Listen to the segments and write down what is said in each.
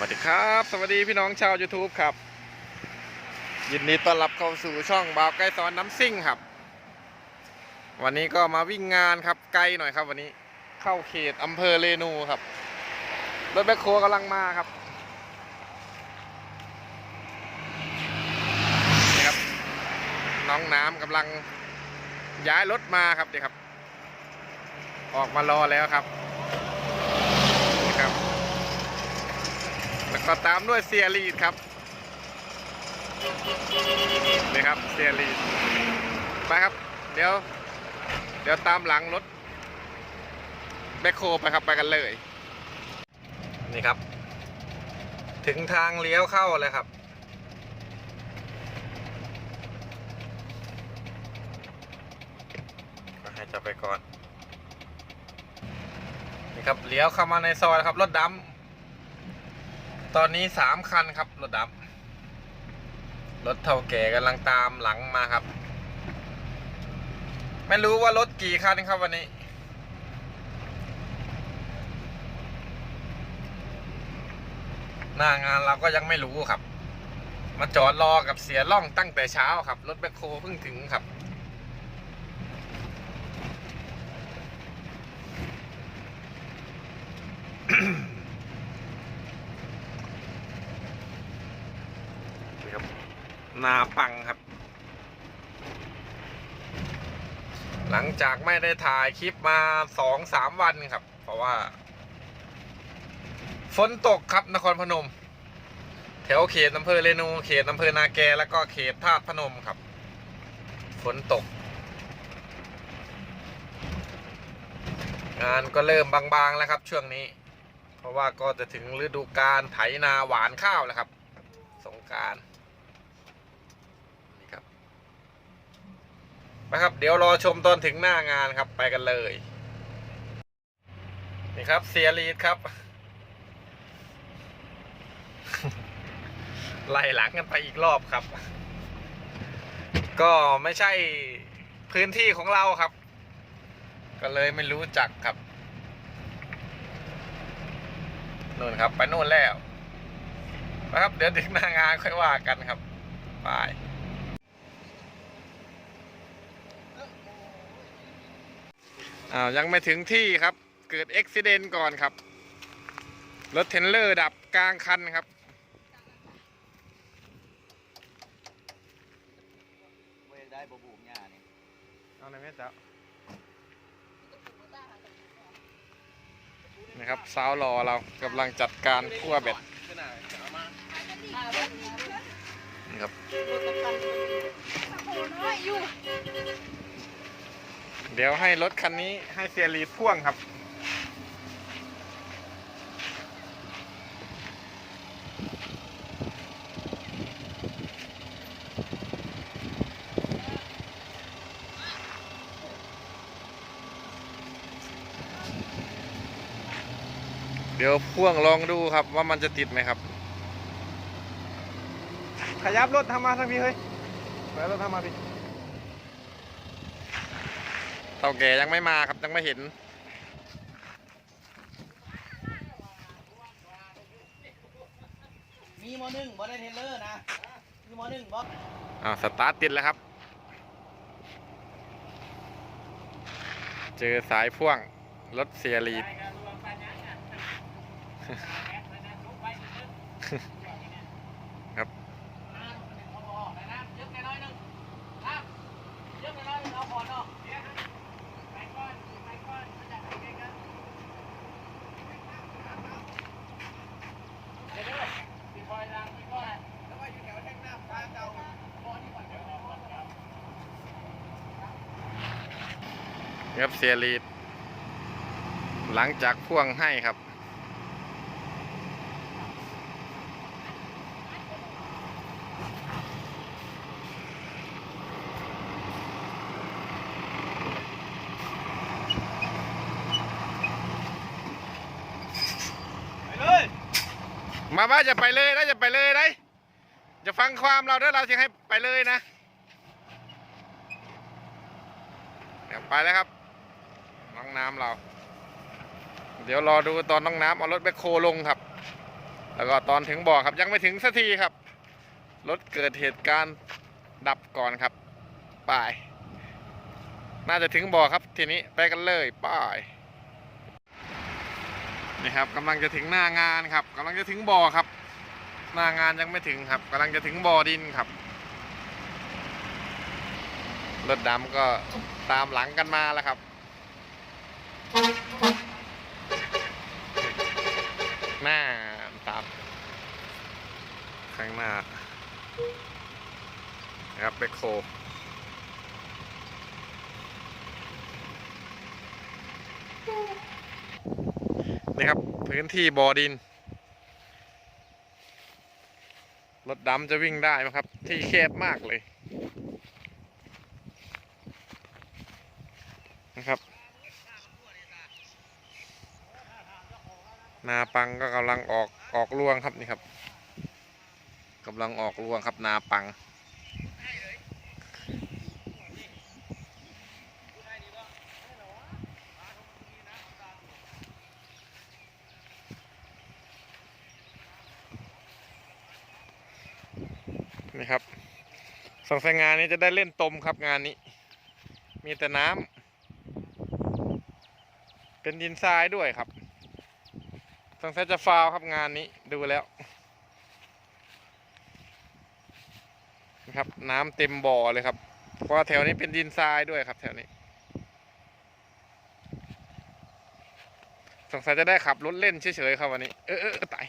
วัสดีครับ สวัสดีพี่น้องชาว YouTube ครับ ยินดีต้อนรับเข้าสู่ช่องบ่าวใกล้สอนน้ำซิ่งครับ วันนี้ก็มาวิ่งงานครับไกลหน่อยครับ วันนี้เข้าเขตอำเภอเรนูครับรถแบคโคกำลังมาครับนี่ครับ น้องน้ำกำลังย้ายรถมาครับเดี๋ยวครับ ออกมารอแล้วครับนี่ครับ แล้ว ก็ตามด้วยเซียรีดครับนี่ครับเซียรีดไปครับ เดี๋ยว เดี๋ยวตามหลังรถแบคโคไปครับไปกันเลย นี่ครับ ถึงทางเลี้ยวเข้าเลยครับก็ให้จะไปก่อน นี่ครับเลี้ยวเข้ามาในซอยครับรถดำ ตอนนี้สามคันครับรถดำรถเท่าแก่กำลังตามหลังมาครับ ไม่รู้ว่ารถกี่คันครับวันนี้ หน้างานเราก็ยังไม่รู้ครับ มาจอดรอกับเสียล่องตั้งแต่เช้าครับ รถแบคโคเพิ่งถึงครับ นี่ครับ นาปังครับ หลังจากไม่ได้ถ่ายคลิปมาสองสามวันครับ เพราะว่า ฝนตกครับนครพนม แถวเขตอำเภอเรนู เขตอำเภอนาแกแล้วก็เขตธาตุพนมครับ ฝนตก งานก็เริ่มบางๆแล้วครับ ช่วงนี้ เพราะว่าก็จะถึงฤดูการไถนาหวานข้าวแล้วครับ สงการนี่ครับ ไปครับ เดี๋ยวรอชมตอนถึงหน้างานครับไปกันเลย นี่ครับเซียรีดครับ ไล่หลังกันไปอีกรอบครับ ก็ไม่ใช่พื้นที่ของเราครับ ก็เลยไม่รู้จักครับนู่นครับ ไปนู่นแล้วนะครับ เดี๋ยวถึงหน้างานค่อยว่ากันครับบาย อ้าวยังไม่ถึงที่ครับ เกิดอุบิเหตุก่อนครับ รถเทรลเลอร์ดับกลางคันครับ เว้ยได้บบูมหญ้านี่เอาในอยแม่เจ้านะครับสาวหล่อเรากำลังจัดการคั่วเบ็ดนี่ครับ เดี๋ยวให้รถคันนี้ให้เซียรีพ่วงครับ เดี๋ยวพ่วงลองดูครับว่ามันจะติดไหมครับ ขยับรถทำมาทางพี่เฮ้ยไปรถทำมาพี่ เต่าแก่ยังไม่มาครับยังไม่เห็น มีมอหนึ่งบอได้เทรลเลอร์นะ มีมอหนึ่งบออ่าสตาร์ทติดแล้วครับ เจอสายพ่วงรถเสียรีด ครับ นี่ ครับเสียรีด หลังจากพ่วงให้ครับ ไปเลยมาว่าจะไปเลยนะจะไปเลยนะจะฟังความเราด้วยเราจะให้ไปเลยนะ เดี๋ยวไปแล้วครับ น้องน้ำเรา เดี๋ยวรอดูตอนน้องน้ำเอารถแบคโคลงครับ แล้วก็ตอนถึงบ่อครับยังไม่ถึงสักทีครับ รถเกิดเหตุการณ์ดับก่อนครับไป้ายน่าจะถึงบ่อครับทีนี้ไปกันเลยป้ายนี่ครับกำลังจะถึงหน้างานครับกำลังจะถึงบ่อครับ หน้างานยังไม่ถึงครับกำลังจะถึงบ่อดินครับรถดำก็ตามหลังกันมาแล้วครับ หน้าตามข้างหน้านะครับเบคโคนี่ครับ พื้นที่บ่อดิน รถดำจะวิ่งได้ไหมครับ ที่แคบมากเลย นะครับ นาปังก็กำลังออกออกรวงครับนี่ครับกำลังออกรวงครับนาปัง นี่ครับสองสงานนี้จะได้เล่นตมครับงานนี้ มีแต่น้ำเป็นดินทรายด้วยครับ สงสัยจะฟาวครับงานนี้ดูแล้วนะครับ น้ำเต็มบ่อเลยครับ เพราะว่าแถวนี้เป็นดินทรายด้วยครับ แถวนี้ สงสัยจะได้ขับรถเล่นเฉยๆครับวันนี้ เออเออเออตาย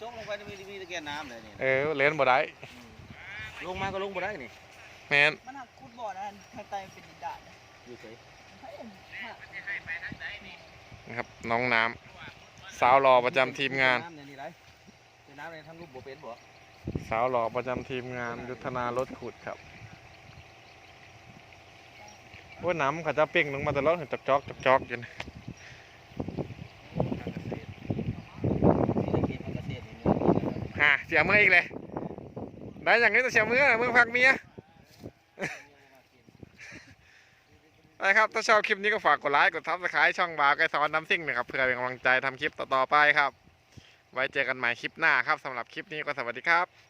จกลงไปในมีมีตะแกรงน้ำเลยนี่เออเล่นบ่ได้ ลงมาก็ลงบ่ได้นี่แมนมันหักคุดบ่อนะทางใต้มันเป็นดินดานนะอยู่เฉยให้ผมหัก นะครับน้องน้ำสาวหล่อประจำทีมงาน น้ำเนี่ยนี่ไรเป็นน้ำเนี่ยทำรูปบ่เป็นบ่สาวหล่อประจำทีมงานยุทธนารถขุดครับว่าน้ำเขาจะเป่งลงมาตลอดเห็นจอกจอกจอกจอกอยู่นะที่ตะเกียบมันเกษตรนี่เนี่ยฮ่าเสียมืออีกเลย ได้อย่างนี้ต้องเสียมือเมื่อพักเมีย นะครับ ถ้าชอบคลิปนี้ก็ฝากกดไลค์กดซับสไครต์ช่องบาวไกสอนน้ำซิ่งนะครับเพื่อเป็นกำลังใจทำคลิปต่อๆไปครับ ไว้เจอกันใหม่คลิปหน้าครับสำหรับคลิปนี้ก็สวัสดีครับ